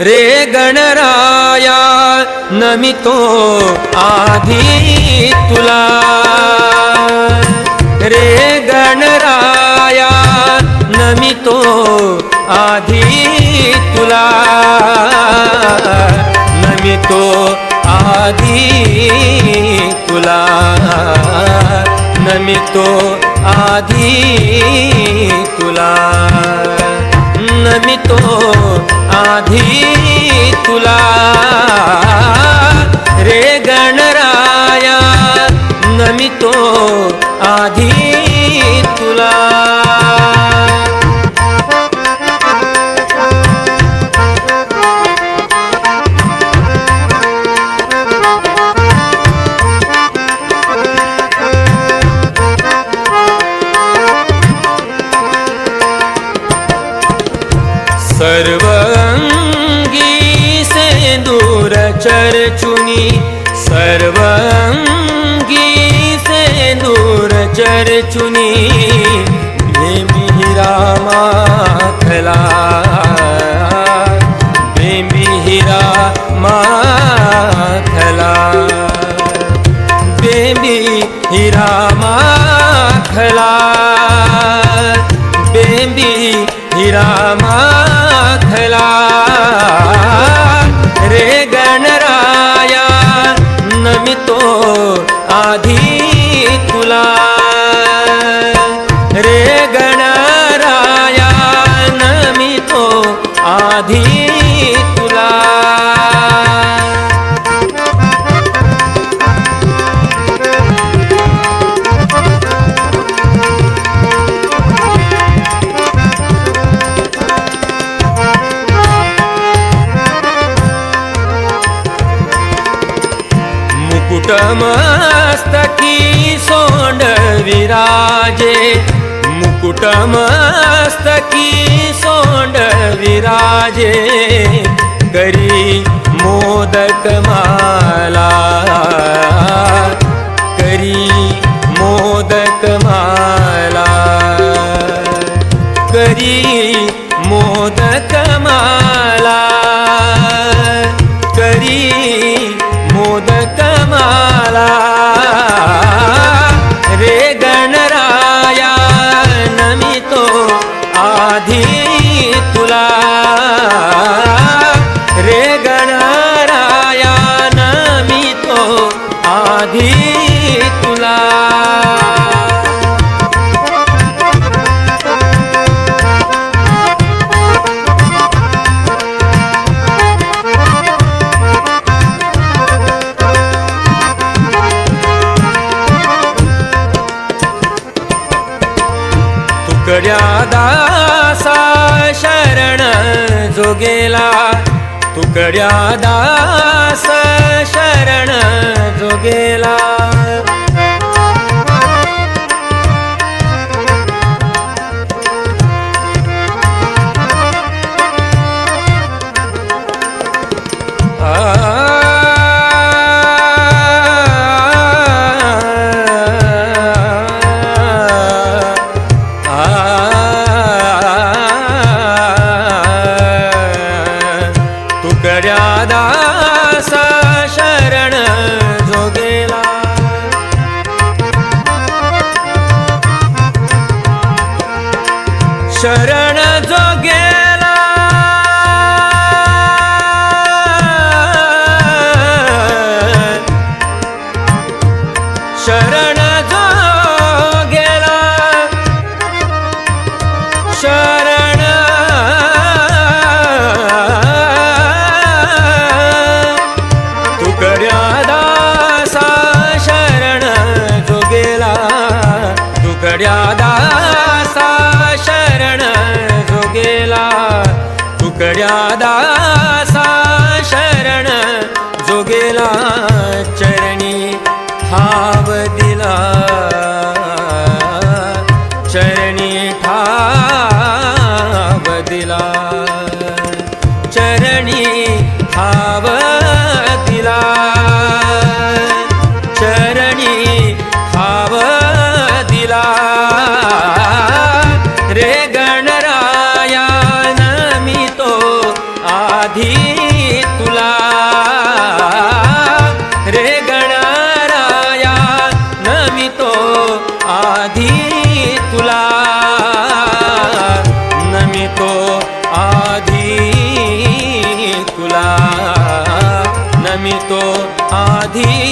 रे गणराया नमितो आधी तुला. रे गणराया नमितो आधी तुला. नमितो आधी तुला. नमितो आधी तुला. नमितो आधी तुला रे गणराया नमितो आधी સર્વંગી સે દૂર ચર ચુની સર્વંગી સે દૂર ચર ચુની ભીમી રામા ખલા ભીમી હીરા મા ખલા બેબી હીરા મા ખલા મા रे मुकुटमस्तकी सोंड विराजे। मुकुटमस्तकी सोंड विराजे। करी मोदक माला। करी मोदक तुकड्या दासा शरण जोगेला. तुकड्या दास शरण जोगेला. शरण. तुकड्या दासा शरण जोगेला. तुकड्या दासा शरण जोगेला. तुकड्या दासा शरण जोगेला. चरणी हा भाव दिला चरणी भाव दिला रे गणराया मी तो आधी तुला. रे गणराया न मी तो आधी मी तो आधी